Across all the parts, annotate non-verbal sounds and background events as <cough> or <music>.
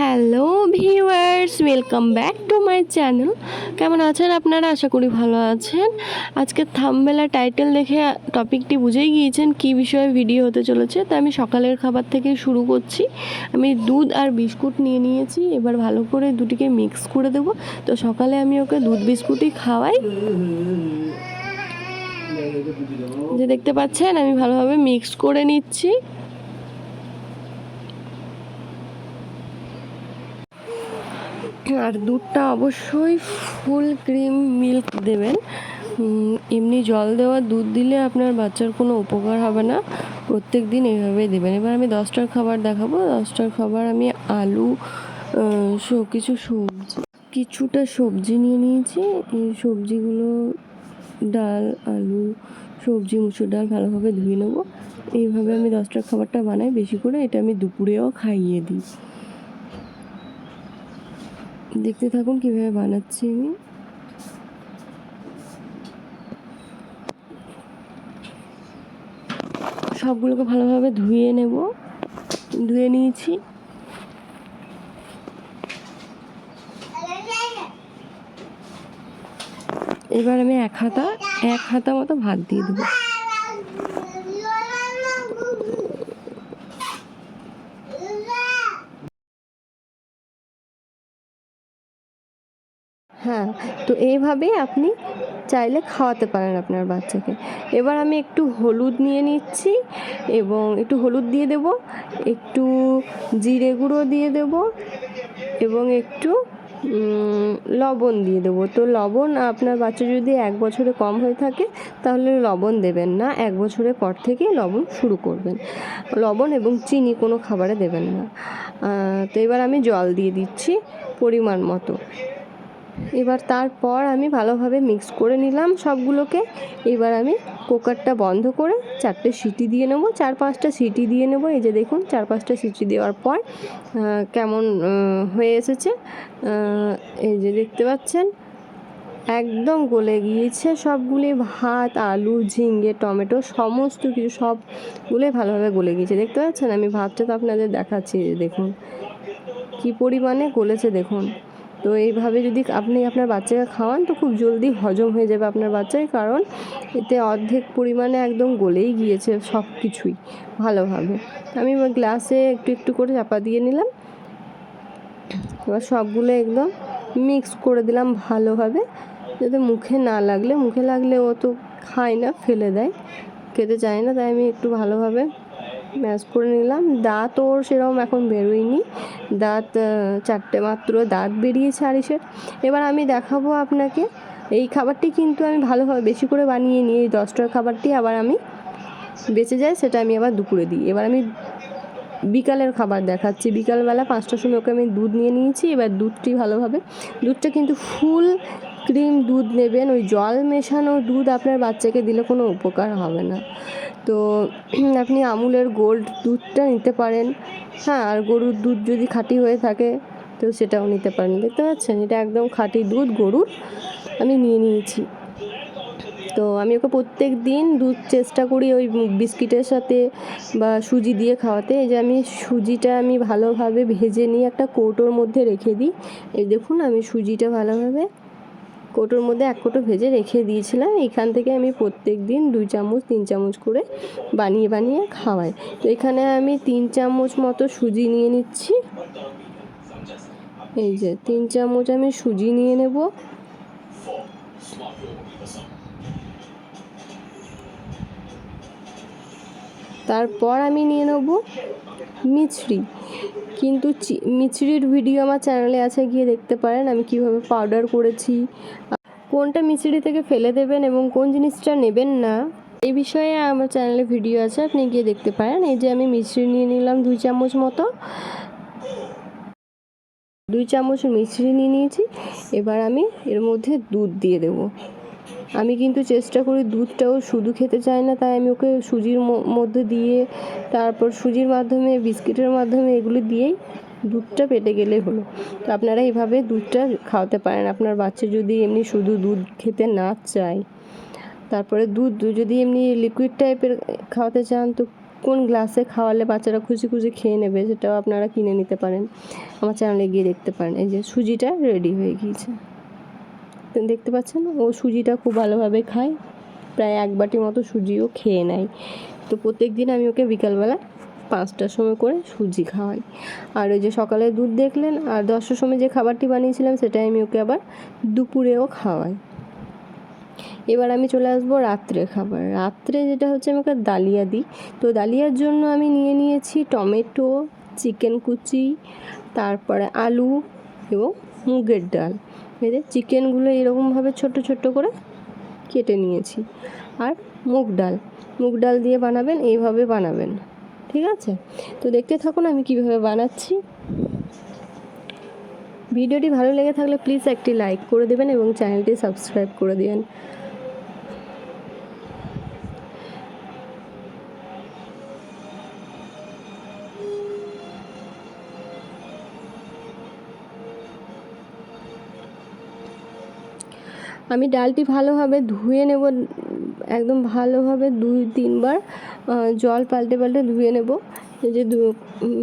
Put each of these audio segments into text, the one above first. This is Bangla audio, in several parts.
Hello viewers welcome back to my channel কেমন আছেন আপনারা? আশা করি ভালো আছেন। আজকে থামবেলা টাইটেল দেখে টপিকটি বুঝেই গিয়েছেন কী বিষয়ে ভিডিও হতে চলেছে। তা আমি সকালের খাবার থেকে শুরু করছি। আমি দুধ আর বিস্কুট নিয়ে নিয়েছি। এবার ভালো করে দুটিকে মিক্স করে দেবো। তো সকালে আমি ওকে দুধ বিস্কুটই খাওয়াই। যে দেখতে পাচ্ছেন, আমি ভালোভাবে মিক্স করে নিচ্ছি। আর দুধটা অবশ্যই ফুল ক্রিম মিল্ক দেবেন। এমনি জল দেওয়া দুধ দিলে আপনার বাচ্চার কোনো উপকার হবে না। প্রত্যেক দিন এইভাবেই দেবেন। এবার আমি দশটার খাবার দেখাবো। দশটার খাবার আমি আলু কিছু সবজি, কিছুটা সবজি নিয়ে নিয়েছি। এই সবজিগুলো ডাল, আলু, সবজি, মুসুর ডাল ভালোভাবে ধুয়ে নেব। এইভাবে আমি দশটার খাবারটা বানাই। বেশি করে এটা আমি দুপুরেও খাইয়ে দিই। দেখতে থাকুন কীভাবে বানাচ্ছি আমি। সবগুলোকে ভালোভাবে ধুয়ে নেব। ধুয়ে নিয়েছি। এবার আমি এক হাতা এক হাতা মতো ভাত দিয়ে দেবো হ্যাঁ তো এইভাবেই আপনি চাইলে খাওয়াতে পারেন আপনার বাচ্চাকে। এবার আমি একটু হলুদ নিয়ে নিচ্ছি এবং একটু হলুদ দিয়ে দেব, একটু জিরে গুঁড়ো দিয়ে দেব এবং একটু লবণ দিয়ে দেবো। তো লবণ আপনার বাচ্চা যদি এক বছরে কম হয়ে থাকে তাহলে লবণ দেবেন না, এক বছরের পর থেকে লবণ শুরু করবেন। লবণ এবং চিনি কোনো খাবারে দেবেন না। তো এবার আমি জল দিয়ে দিচ্ছি পরিমাণ মতো। এবার তারপর আমি ভালোভাবে মিক্স করে নিলাম সবগুলোকে। এবার আমি কুকারটা বন্ধ করে চারটে সিটি দিয়ে নেব, চার পাঁচটা সিটি দিয়ে নেব। এই যে দেখুন, চার পাঁচটা সিটি দেওয়ার পর কেমন হয়ে এসেছে। এই যে দেখতে পাচ্ছেন, একদম গলে গিয়েছে। সবগুলি ভাত, আলু ঝিঙ্গে টমেটো, সমস্ত কিছু সবগুলোই ভালোভাবে গলে গিয়েছে। দেখতে পাচ্ছেন? আমি ভাতটা তো আপনাদের দেখাচ্ছি দেখুন, কি পরিমাণে গলেছে দেখুন। তো এইভাবে যদি আপনি আপনার বাচ্চাকে খাওয়ান, তো খুব জলদি হজম হয়ে যাবে আপনার বাচ্চার, কারণ এতে অর্ধেক পরিমাণে একদম গলেই গিয়েছে সব কিছুই ভালোভাবে। আমি গ্লাসে একটু একটু করে চাপা দিয়ে নিলাম। এবার সবগুলো একদম মিক্স করে দিলাম ভালোভাবে, যাতে মুখে না লাগলে, মুখে লাগলে ও তো খায় না, ফেলে দেয়, খেতে চায় না, তাই আমি একটু ভালোভাবে ম্যাশ করে নিলাম। দাঁত ওর সেরকম এখন বেরোয়নি। দাঁত চারটে মাত্র দাঁত বেরিয়েছে আরিসের এবার আমি দেখাবো আপনাকে। এই খাবারটি কিন্তু আমি ভালোভাবে বেশি করে বানিয়ে নিই। এই দশটার খাবারটি আবার আমি বেঁচে যায় সেটা আমি আবার দুপুরে দিই। এবার আমি বিকালের খাবার দেখাচ্ছি। বিকালবেলা পাঁচটার সময় ওকে আমি দুধ নিয়ে নিয়েছি। এবার দুধটি ভালোভাবে, দুধটা কিন্তু ফুল ক্রিম দুধ নেবেন। ওই জল মেশানো দুধ আপনার বাচ্চাকে দিলে কোনো উপকার হবে না। তো <clears throat> আপনি আমুলের গোল্ড দুধটা নিতে পারেন। হ্যাঁ আর গরুর দুধ যদি খাঁটি হয়ে থাকে, তো সেটাও নিতে পারেন। দেখতে পাচ্ছেন, এটা একদম খাঁটি দুধ, গরুর। আমি নিয়ে নিয়েছি। তো আমি ওকে প্রত্যেক দিন দুধ চেষ্টা করি ওই বিস্কিটের সাথে বা সুজি দিয়ে খাওয়াতে। এই যে আমি সুজিটা আমি ভালোভাবে ভেজে নিয়ে একটা কৌটোর মধ্যে রেখে দিই। এই দেখুন, আমি সুজিটা ভালোভাবে কৌটোর মধ্যে এক কৌটো ভেজে রেখে দিয়েছিলাম। এখান থেকে আমি প্রত্যেক দিন দুই চামচ, তিন চামচ করে বানিয়ে বানিয়ে খাওয়াই। তো এখানে আমি তিন চামচ মতো সুজি নিয়ে নিচ্ছি। এই যে, তিন চামচ আমি সুজি নিয়ে নেব। তারপর আমি নিয়ে নেব মিছরি। কিন্তু মিছরির ভিডিও আমার চ্যানেলে আছে, গিয়ে দেখতে পারেন আমি কীভাবে পাউডার করেছি। কোনটা মিছরি থেকে ফেলে দেবেন এবং কোন জিনিসটা নেবেন না, এই বিষয়ে আমার চ্যানেলে ভিডিও আছে, আপনি গিয়ে দেখতে পারেন। এই যে আমি মিছরি নিয়ে নিলাম দুই চামচ মতো। দুই চামচ মিছরি নিয়ে নিয়েছি। এবার আমি এর মধ্যে দুধ দিয়ে দেবো। আমি কিন্তু চেষ্টা করি দুধটাও শুধু খেতে চায় না, তাই আমি ওকে সুজির মধ্যে দিয়ে, তারপর সুজির মাধ্যমে, বিস্কিটের মাধ্যমে এগুলো দিয়েই দুধটা পেটে গেলে হলো। তো আপনারা এইভাবে দুধটা খাওয়াতে পারেন। আপনার বাচ্চা যদি এমনি শুধু দুধ খেতে না চায়, তারপরে দুধ যদি এমনি লিকুইড টাইপের খাওয়াতে চান, তো কোন গ্লাসে খাওয়ালে বাচ্চারা খুশি খুশি খেয়ে নেবে? সেটাও আপনারা কিনে নিতে পারেন। আমার চ্যানেলে গিয়ে দেখতে পারেন। এই যে সুজিটা রেডি হয়ে গিয়েছে। দেখতে পাচ্ছেন? ও সুজিটা খুব ভালোভাবে খায়। প্রায় এক বাটি মতো সুজিও খেয়ে নেয়। তো প্রত্যেক দিন আমি ওকে বিকালবেলা পাঁচটার সময় করে সুজি খাওয়াই। আর ওই যে সকালে দুধ দেখলেন আর দশটার সময় যে খাবারটি বানিয়েছিলাম, সেটাই আমি ওকে আবার দুপুরেও খাওয়াই। এবার আমি চলে আসব রাত্রে খাবার। রাত্রে যেটা হচ্ছে আমি ওকে ডালিয়া দিই। তো ডালিয়ার জন্য আমি নিয়ে নিয়েছি টমেটো, চিকেন কুচি, তারপরে আলু এবং মুগের ডাল। এদের চিকেনগুলো এরকমভাবে ছোট ছোট করে কেটে নিয়েছি। আর মুগ ডাল মুগ ডাল দিয়ে বানাবেন, এইভাবে বানাবেন। ঠিক আছে? তো দেখতে থাকুন আমি কীভাবে বানাচ্ছি। ভিডিওটি ভালো লেগে থাকলে প্লিজ একটি লাইক করে দেবেন এবং চ্যানেলটি সাবস্ক্রাইব করে দিবেন। আমি ডালটি ভালোভাবে ধুয়ে নেব, একদম ভালোভাবে দুই তিনবার জল পাল্টে পাল্টে ধুয়ে নেব। এই যে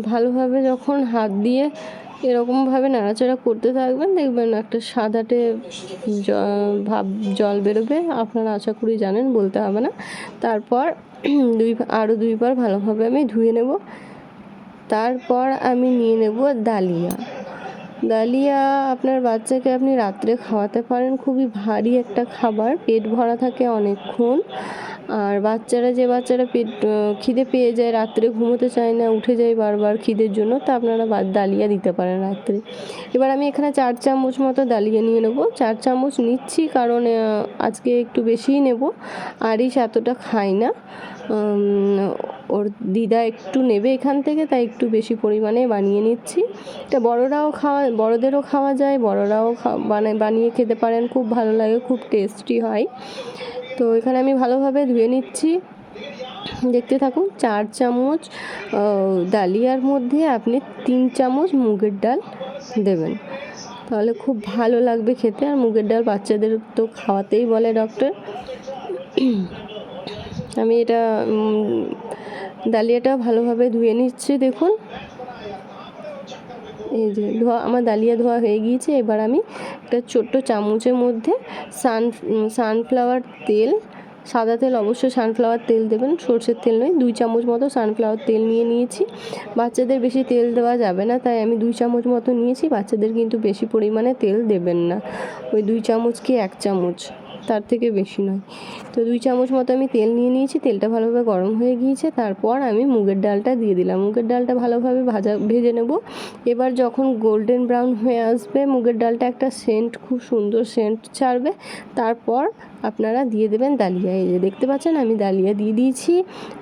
ভালোভাবে যখন হাত দিয়ে এরকমভাবে নাড়াচাড়া করতে থাকবেন, দেখবেন একটা সাদাটে ভাব জল বেরোবে। আপনারা আশা করি জানেন, বলতে হবে না। তারপর <clears throat> দুই, আরও দুইবার ভালোভাবে আমি ধুয়ে নেব। তারপর আমি নিয়ে নেব ডালিয়া। ডালিয়া, আপনার বাচ্চাকে আপনি রাত্রে খাওয়াতে পারেন। খুবই ভারী একটা খাবার। পেট ভরা থাকে অনেকক্ষণ। আর বাচ্চারা যে বাচ্চারা পেট খিদে পেয়ে যায়, রাত্রে ঘুমোতে চায় না, উঠে যায় বারবার খিদের জন্য, তা আপনারা ডালিয়া দিতে পারেন রাত্রে। এবার আমি এখানে চার চামচ মতো ডালিয়া নিয়ে নেব। চার চামচ নিচ্ছি কারণ আজকে একটু বেশিই নেব। আরিশ এতটা খায় না। ওর দিদা একটু নেবে এখান থেকে, তাই একটু বেশি পরিমাণে বানিয়ে নিচ্ছি। এটা বড়রাও খাওয়া, বড়দেরও খাওয়া যায়, বড়রাও বানায় বানিয়ে খেতে পারেন, খুব ভালো লাগে, খুব টেস্টি হয়। তো এখানে আমি ভালোভাবে ধুয়ে নিচ্ছি। দেখতে থাকুন, চার চামচ ডালিয়ার মধ্যে আপনি তিন চামচ মুগের ডাল দেবেন। তাহলে খুব ভালো লাগবে খেতে, আর মুগের ডাল বাচ্চাদের তো খাওয়াতেই বলে ডক্টর আমি এটা ডালিয়াটা ভালোভাবে ধুয়ে নিচ্ছি, দেখুন। এই যে ধোয়া, আমার ডালিয়া ধোয়া হয়ে গিয়েছে, এবার আমি একটা ছোট্ট চামচের মধ্যে সান, সানফ্লাওয়ার তেল, সাদা তেল, অবশ্যই সানফ্লাওয়ার তেল দেবেন, সর্ষের তেল নয়, দুই চামচ মতো সানফ্লাওয়ার তেল নিয়ে নিয়েছি। বাচ্চাদের বেশি তেল দেওয়া যাবে না, তাই আমি দুই চামচ মতো নিয়েছি, বাচ্চাদের কিন্তু বেশি পরিমাণে তেল দেবেন না। ওই দুই চামচ কি এক চামচ। তার থেকে বেশি নয়। তো দুই চামচ মতো আমি তেল নিয়ে নিয়েছি, তেলটা ভালোভাবে গরম হয়ে গিয়েছে, তারপর আমি মুগের ডালটা দিয়ে দিলাম। মুগের ডালটা ভালোভাবে ভাজা, ভেজে নেব। এবার যখন গোল্ডেন ব্রাউন হয়ে আসবে, মুগের ডালটা একটা সেন্ট খুব সুন্দর সেন্ট ছাড়বে। তারপর আপনারা দিয়ে দেবেন ডালিয়া। এই যে দেখতে পাচ্ছেন, আমি ডালিয়া দিয়ে দিয়েছি।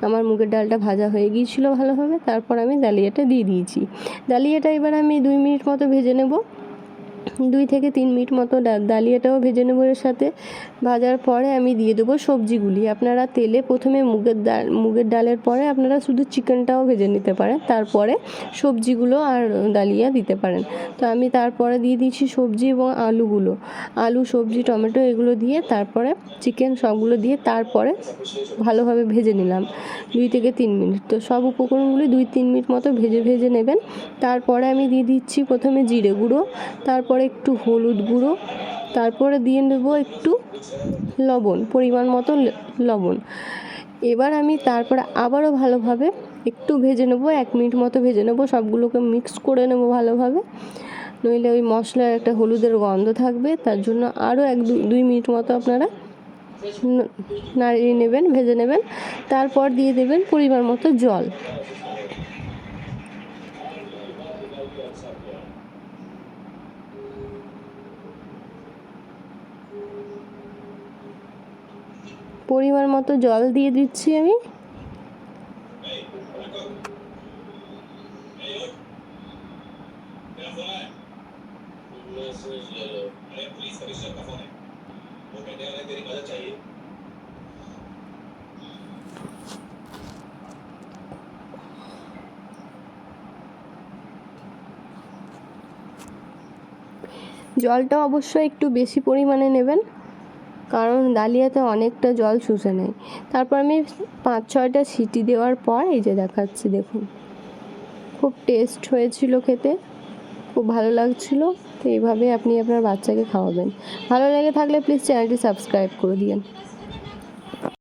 আমার মুগের ডালটা ভাজা হয়ে গিয়েছিল ভালোভাবে, তারপর আমি ডালিয়াটা দিয়ে দিয়েছি। ডালিয়াটা এবার আমি দুই মিনিট মতো ভেজে নেব। দুই থেকে তিন মিনিট মতো ডালিয়াটাও ভেজে নেব এর সাথে। ভাজার পরে আমি দিয়ে দেবো সবজিগুলি। আপনারা তেলে প্রথমে মুগের ডাল মুগের ডালের পরে আপনারা শুধু চিকেনটাও ভেজে নিতে পারেন। তারপরে সবজিগুলো আর ডালিয়া দিতে পারেন। তো আমি তারপরে দিয়ে দিয়েছি সবজি এবং আলুগুলো। আলু, সবজি, টমেটো এগুলো দিয়ে তারপরে চিকেন সবগুলো দিয়ে তারপরে ভালোভাবে ভেজে নিলাম দুই থেকে তিন মিনিট। তো সব উপকরণগুলি দুই তিন মিনিট মতো ভেজে ভেজে নেবেন। তারপরে আমি দিয়ে দিচ্ছি প্রথমে জিরে গুঁড়ো। তারপরে একটু হলুদ গুঁড়ো, তারপরে দিয়ে নেব একটু লবণ, পরিমাণ মতো লবণ। এবার আমি তারপরে আবারও ভালোভাবে একটু ভেজে নেব, এক মিনিট মতো ভেজে নেব, সবগুলোকে মিক্স করে নেব ভালোভাবে। নইলে ওই মশলার একটা হলুদের গন্ধ থাকবে, তার জন্য আরও এক দুই মিনিট মতো আপনারা নাড়িয়ে নেবেন, ভেজে নেবেন। তারপর দিয়ে দেবেন পরিমাণ মতো জল। পরিমাণ মতো জল দিয়ে দিচ্ছি আমি। জলটা অবশ্যই একটু বেশি পরিমাণে নেবেন। কারণ ডালিয়াতে অনেকটা জল শুষে নেয়। তারপর আমি পাঁচ, ছয়টা সিটি দেওয়ার পর এই যে দেখাচ্ছি, দেখুন। খুব টেস্ট হয়েছিল খেতে, খুব ভালো লাগছিল। তো এইভাবে আপনি আপনার বাচ্চাকে খাওয়াবেন। ভালো লেগে থাকলে প্লিজ চ্যানেলটি সাবস্ক্রাইব করে দিন